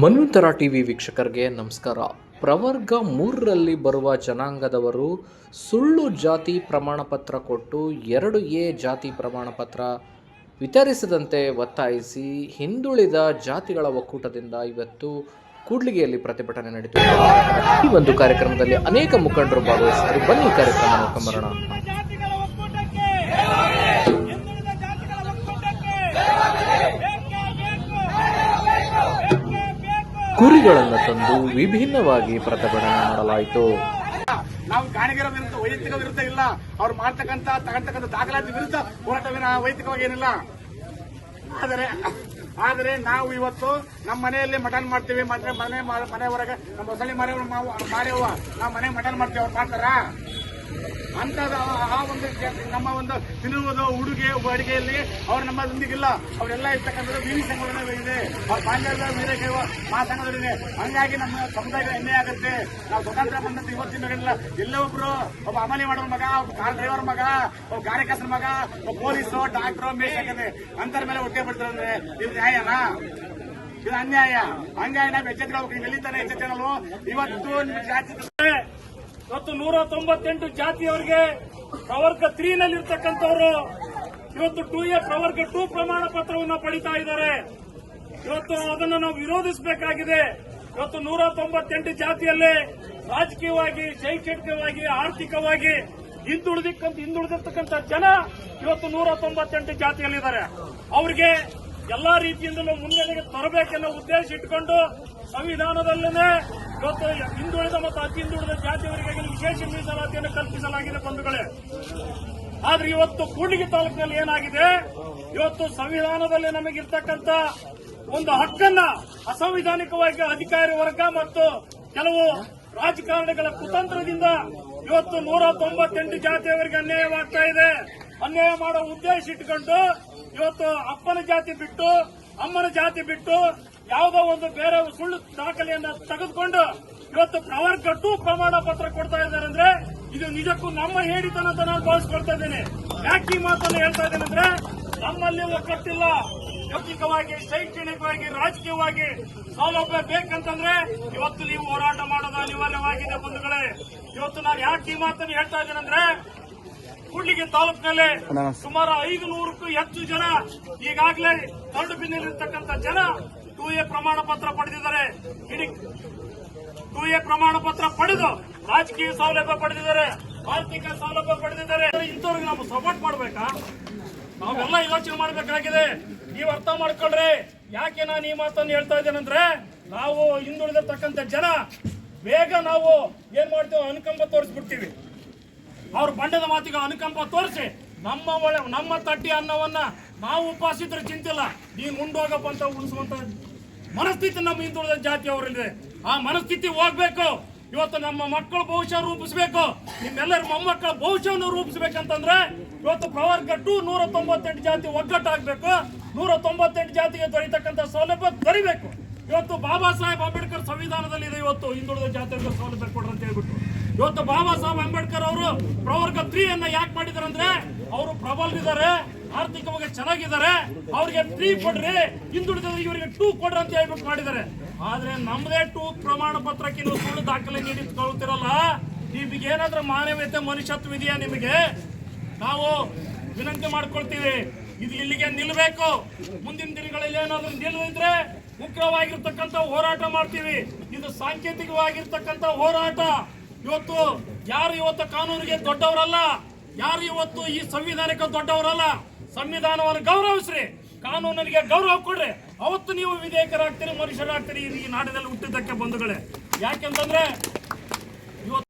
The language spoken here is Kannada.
ಮನ್ವಂತರ ಟಿವಿ ವೀಕ್ಷಕರಿಗೆ ನಮಸ್ಕಾರ. ಪ್ರವರ್ಗ ಮೂರರಲ್ಲಿ ಬರುವ ಜನಾಂಗದವರು ಸುಳ್ಳು ಜಾತಿ ಪ್ರಮಾಣ ಪತ್ರ ಕೊಟ್ಟು ಎರಡು ಎ ಜಾತಿ ಪ್ರಮಾಣ ಪತ್ರ ವಿತರಿಸದಂತೆ ಒತ್ತಾಯಿಸಿ ಹಿಂದುಳಿದ ಜಾತಿಗಳ ಒಕ್ಕೂಟದಿಂದ ಇವತ್ತು ಕೂಡ್ಲಿಗೆಯಲ್ಲಿ ಪ್ರತಿಭಟನೆ ನಡೆಯುತ್ತಿದೆ ಈ ಒಂದು ಕಾರ್ಯಕ್ರಮದಲ್ಲಿ ಅನೇಕ ಮುಖಂಡರು ಭಾಗವಹಿಸಿದರು. ಬನ್ನಿ ಕಾರ್ಯಕ್ರಮ ನೋಡ್ಕೊಂಬರೋಣ ಕುರಿಗಳನ್ನು ತಂದು ವಿಭಿನ್ನವಾಗಿ ಪ್ರತಿಭಟನೆ ಮಾಡಲಾಯಿತು. ನಾವು ಗಾಣಿಗರ ವಿರುದ್ಧ ವೈಯಕ್ತಿಕ ವಿರುದ್ಧ ಇಲ್ಲ. ಅವ್ರು ಮಾಡ್ತಕ್ಕಂತ ತಗೊಂತಕ್ಕಂಥ ದಾಖಲಾತಿ ವಿರುದ್ಧ ಹೋರಾಟ ವಿನ- ವೈಯಕ್ತಿಕವಾಗಿ ಏನಿಲ್ಲ. ಆದರೆ ಆದರೆ ನಾವು ಇವತ್ತು ನಮ್ಮ ಮನೆಯಲ್ಲಿ ಮಟನ್ ಮಾಡ್ತೀವಿ ಮಾತ್ರ ಮನೆ ಮನೆ ಹೊರಗೆ, ನಮ್ಮ ಹೊಸಳಿ ಮನೆ ಮಾರೇವ ನಾವು ಮನೆ ಮಟನ್ ಮಾಡ್ತೀವಿ, ಅವ್ರು ಮಾಡ್ತಾರಾ? ಅಂತದ ಆ ಒಂದು ನಮ್ಮ ಒಂದು ತಿನ್ನುವುದು ಉಡುಗೆ ಅಡುಗೆಯಲ್ಲಿ ಅವ್ರು ನಮ್ಮದೊಂದಿಗಿಲ್ಲ ಅವರೆಲ್ಲ ಇರ್ತಕ್ಕಂಥದ್ದು ವೀರಿ ಸಂಘಟನೆ ಇದೆ. ಅವ್ರ ಬಾಂಧವ್ಯ ವೀರಶೈವ ಮಹಾಸಂಘದಲ್ಲಿದೆ. ಹಂಗಾಗಿ ನಮ್ಮ ಸಮುದಾಯ ಹೆಮ್ಮೆ ಆಗುತ್ತೆ. ನಾವು ಸ್ವತಂತ್ರ ಬಂದಂತ ಇವತ್ತಿನ ಮೇಲಿಲ್ಲ ಎಲ್ಲ ಒಬ್ರು, ಒಬ್ಬ ಅಮಲಿ ಮಾಡೋರ ಮಗ, ಒಬ್ಬ ಕಾರ್ ಡ್ರೈವರ್ ಮಗ, ಒಬ್ಬ ಕಾರ್ಯಕರ್ತರ ಮಗ, ಒಬ್ಬ ಪೊಲೀಸು, ಡಾಕ್ಟರ್, ಮೇಷಕತೆ. ಅಂತರ ಮೇಲೆ ಹೊಟ್ಟೆ ಬಿಡ್ತಾರೆ ಇದು ನ್ಯಾಯನಾ? ಇದು ಅನ್ಯಾಯ? ಹಂಗಾಗಿ ನಾವು ಎಚ್ಚೆತ್ಕೊಳ್ಬೇಕು ಎಲ್ಲಿದ್ದಾನೆ ಎಚ್ಚೆತ್ತಿರಲು ಇವತ್ತು ನಿಮ್ಮ ಜಾತಿ ಇವತ್ತು ನೂರ ತೊಂಬತ್ತೆಂಟು ಜಾತಿಯವರಿಗೆ ಪ್ರವರ್ಗ ತ್ರೀ ನಲ್ಲಿ ಇವತ್ತು ಟೂ ಎ ಪ್ರವರ್ಗ ಟೂ ಪ್ರಮಾಣ ಪತ್ರವನ್ನು ಪಡಿತಾ ಇದ್ದಾರೆ. ಇವತ್ತು ಅದನ್ನು ನಾವು ವಿರೋಧಿಸಬೇಕಾಗಿದೆ. ಇವತ್ತು ನೂರ ತೊಂಬತ್ತೆಂಟು ಜಾತಿಯಲ್ಲಿ ರಾಜಕೀಯವಾಗಿ ಶೈಕ್ಷಣಿಕವಾಗಿ ಆರ್ಥಿಕವಾಗಿ ಹಿಂದುಳಿದಕ್ಕಂತ ಹಿಂದುಳಿದಿರ್ತಕ್ಕಂಥ ಜನ ಇವತ್ತು ನೂರ ತೊಂಬತ್ತೆಂಟು ಜಾತಿಯಲ್ಲಿದ್ದಾರೆ. ಅವರಿಗೆ ಎಲ್ಲಾ ರೀತಿಯಿಂದಲೂ ಮುನ್ನೆಲೆಗೆ ತರಬೇಕೆನ್ನೋ ಉದ್ದೇಶ ಇಟ್ಕೊಂಡು ಸಂವಿಧಾನದಲ್ಲೇ ಇವತ್ತು ಹಿಂದುಳಿದ ಮತ್ತು ಅತಿ ಹಿಂದುಳಿದ ಜಾತಿಯವರಿಗಾಗಿ ವಿಶೇಷ ಮೀಸಲಾತಿಯನ್ನು ಕಲ್ಪಿಸಲಾಗಿದೆ ಬಂಧುಗಳೇ. ಆದ್ರೆ ಇವತ್ತು ಕೂಡ್ಲಿಗಿ ತಾಲೂಕಿನಲ್ಲಿ ಏನಾಗಿದೆ? ಇವತ್ತು ಸಂವಿಧಾನದಲ್ಲಿ ನಮಗಿರ್ತಕ್ಕಂಥ ಒಂದು ಹಕ್ಕನ್ನ ಅಸಂವಿಧಾನಿಕವಾಗಿ ಅಧಿಕಾರಿ ವರ್ಗ ಮತ್ತು ಕೆಲವು ರಾಜಕಾರಣಿಗಳ ಕುತಂತ್ರದಿಂದ ಇವತ್ತು ನೂರ ತೊಂಬತ್ತೆಂಟು ಜಾತಿಯವರಿಗೆ ಅನ್ಯಾಯವಾಗ್ತಾ ಇದೆ. ಅನ್ಯಾಯ ಮಾಡೋ ಉದ್ದೇಶ ಇಟ್ಟುಕೊಂಡು ಇವತ್ತು ಅಪ್ಪನ ಜಾತಿ ಬಿಟ್ಟು, ಅಮ್ಮನ ಜಾತಿ ಬಿಟ್ಟು ಯಾವುದೋ ಒಂದು ಬೇರೆ ಸುಳ್ಳು ದಾಖಲೆಯನ್ನ ತೆಗೆದುಕೊಂಡು ಇವತ್ತು ಪ್ರವರ್ಗ ಟು ಪ್ರಮಾಣ ಪತ್ರ ಕೊಡ್ತಾ ಇದ್ದಾರೆ ಅಂದ್ರೆ ಇದು ನಿಜಕ್ಕೂ ನಮ್ಮ ಹೇಳಿತನ ಅಂತ ನಾನು ಭಾವಿಸ್ಕೊಳ್ತಾ ಇದ್ದೇನೆ. ಯಾಕೆ ಈ ಮಾತನ್ನು ಹೇಳ್ತಾ ಇದ್ದೇನೆ ಅಂದ್ರೆ ನಮ್ಮಲ್ಲಿ ಒಕ್ಕಟ್ಟಿಲ್ಲ ಲೌಕಿಕವಾಗಿ ಶೈಕ್ಷಣಿಕವಾಗಿ ರಾಜಕೀಯವಾಗಿ ಸೌಲಭ್ಯ ಬೇಕಂತಂದ್ರೆ ಇವತ್ತು ನೀವು ಹೋರಾಟ ಮಾಡೋದು ಅನಿವಾರ್ಯವಾಗಿದೆ ಬಂಧುಗಳೇ. ಇವತ್ತು ನಾನು ಯಾಕೆ ಈ ಮಾತನ್ನು ಹೇಳ್ತಾ ಇದ್ದೇನೆ ಅಂದ್ರೆ ಕೂಡ್ಲಿಗಿ ತಾಲೂಕಿನಲ್ಲಿ ಸುಮಾರು ಐದು ನೂರಕ್ಕೂ ಹೆಚ್ಚು ಜನ ಈಗಾಗಲೇ ತರಡು ಜನ ಟೂ ಎ ಪ್ರಮಾಣ ಪತ್ರ ಪಡೆದಿದ್ದಾರೆ. ಟು ಎ ಪ್ರಮಾಣ ಪತ್ರ ಪಡೆದು ರಾಜಕೀಯ ಸೌಲಭ್ಯ ಪಡೆದಿದ್ದಾರೆ. ಆರ್ಥಿಕ ಸೌಲಭ್ಯ ಪಡೆದಿದ್ದಾರೆ. ಇಂಥವ್ರಿಗೆ ನಾವು ಸಪೋರ್ಟ್ ಮಾಡಬೇಕಾ? ನಾವೆಲ್ಲ ಯೋಚನೆ ಮಾಡಬೇಕಾಗಿದೆ. ನೀವು ಅರ್ಥ ಮಾಡ್ಕೊಳ್ರಿ. ಯಾಕೆ ನಾನು ಈ ಮಾತನ್ನು ಹೇಳ್ತಾ ಇದ್ದೇನೆಂದ್ರೆ, ನಾವು ಹಿಂದುಳಿದಿರ್ತಕ್ಕಂಥ ಜನ ಬೇಗ ನಾವು ಏನ್ ಮಾಡ್ತೀವಿ ಅನುಕಂಪ ತೋರಿಸ್ಬಿಡ್ತೀವಿ. ಅವ್ರ ಬಂಡದ ಮಾತಿಗೆ ಅನುಕಂಪ ತೋರಿಸಿ ನಮ್ಮ ನಮ್ಮ ತಟ್ಟಿ ಅನ್ನವನ್ನ ನಾವು ಉಪವಾಸಿದ್ರೆ ಚಿಂತಿಲ್ಲ ನೀನು ಉಂಡೋಗಪ್ಪ ಅಂತ ಉಳಿಸುವಂತ ಮನಸ್ಥಿತಿ ನಮ್ಮ ಹಿಂದುಳಿದ ಜಾತಿಯವರಲ್ಲಿದೆ ಆ ಮನಸ್ಥಿತಿ ಹೋಗ್ಬೇಕು. ಇವತ್ತು ನಮ್ಮ ಮಕ್ಕಳು ಭವಿಷ್ಯ ರೂಪಿಸಬೇಕು. ನಿಮ್ಮೆಲ್ಲರ ಮೊಮ್ಮಕ್ಕಳ ಭವಿಷ್ಯವನ್ನು ರೂಪಿಸಬೇಕಂತಂದ್ರೆ ಇವತ್ತು ಪ್ರವರ್ಗ ಟು ನೂರ ತೊಂಬತ್ತೆಂಟು ಜಾತಿ ಒಗ್ಗಟ್ಟಾಗಬೇಕು. ನೂರ ತೊಂಬತ್ತೆಂಟು ಜಾತಿಗೆ ದೊರೆಯತಕ್ಕಂಥ ಸೌಲಭ್ಯ ದೊರಿಬೇಕು. ಇವತ್ತು ಬಾಬಾ ಸಾಹೇಬ್ ಅಂಬೇಡ್ಕರ್ ಸಂವಿಧಾನದಲ್ಲಿ ಇದೆ ಇವತ್ತು ಹಿಂದುಳಿದ ಜಾತಿಯಿಂದ ಸೌಲಭ್ಯ ಕೊಡ್ರಿ ಅಂತ ಹೇಳ್ಬಿಟ್ಟು. ಇವತ್ತು ಬಾಬಾ ಸಾಹೇಬ್ ಅಂಬೇಡ್ಕರ್ ಅವರು ಪ್ರವರ್ಗ ತ್ರೀ ಅನ್ನ ಯಾಕೆ ಮಾಡಿದಾರೆ ಅಂದ್ರೆ ಅವರು ಪ್ರಬಲರಿದ್ದಾರೆ. ಆರ್ಥಿಕವಾಗಿ ಚೆನ್ನಾಗಿದ್ದಾರೆ, ಅವ್ರಿಗೆ ತ್ರೀ ಕೊಡ್ರಿ ಹಿಂದುಳಿದ ಇವರಿಗೆ ಟೂ ಕೊಡ್ರಿ ಅಂತ ಹೇಳ್ಬಿಟ್ಟು ಮಾಡಿದ್ದಾರೆ. ಆದ್ರೆ ನಮ್ದೇ ಟೂ ಪ್ರಮಾಣ ಪತ್ರಕ್ಕೆ ನೀವು ಸುಳ್ಳು ದಾಖಲೆ ನೀಡಿಕೊಳ್ಳುತ್ತಿರಲ್ಲ ನಿಮಗೆ ಏನಾದ್ರೂ ಮಾನವೀಯತೆ, ಮನುಷ್ಯತ್ವ ಇದೆಯಾ ನಿಮಗೆ? ನಾವು ವಿನಂತಿ ಮಾಡ್ಕೊಳ್ತೀವಿ, ಇದು ಇಲ್ಲಿಗೆ ನಿಲ್ಲಬೇಕು ಮುಂದಿನ ದಿನಗಳಲ್ಲಿ ಏನಾದ್ರೂ ನಿಲ್ಲದಿದ್ರೆ ಮುಖ್ಯವಾಗಿರ್ತಕ್ಕಂಥ ಹೋರಾಟ ಮಾಡ್ತೀವಿ. ಇದು ಸಾಂಕೇತಿಕವಾಗಿರ್ತಕ್ಕಂಥ ಹೋರಾಟ. ಇವತ್ತು ಯಾರು ಇವತ್ತು ಕಾನೂನಿಗೆ ದೊಡ್ಡವರಲ್ಲ, ಯಾರು ಇವತ್ತು ಈ ಸಂವಿಧಾನಕ್ಕೆ ದೊಡ್ಡವರಲ್ಲ? ಸಂವಿಧಾನವನ್ನು ಗೌರವಿಸ್ರಿ. ಕಾನೂನಿಗೆ ಗೌರವ ಕೊಡ್ರಿ. ಅವತ್ತು ನೀವು ವಿಧೇಯಕರಾಗ್ತೀರಿ ಮನುಷ್ಯರಾಗ್ತೀರಿ ಈ ನಾಡಿನಲ್ಲಿ ಹುಟ್ಟಿದ್ದಕ್ಕೆ ಬಂಧುಗಳೇ. ಯಾಕೆಂತಂದ್ರೆ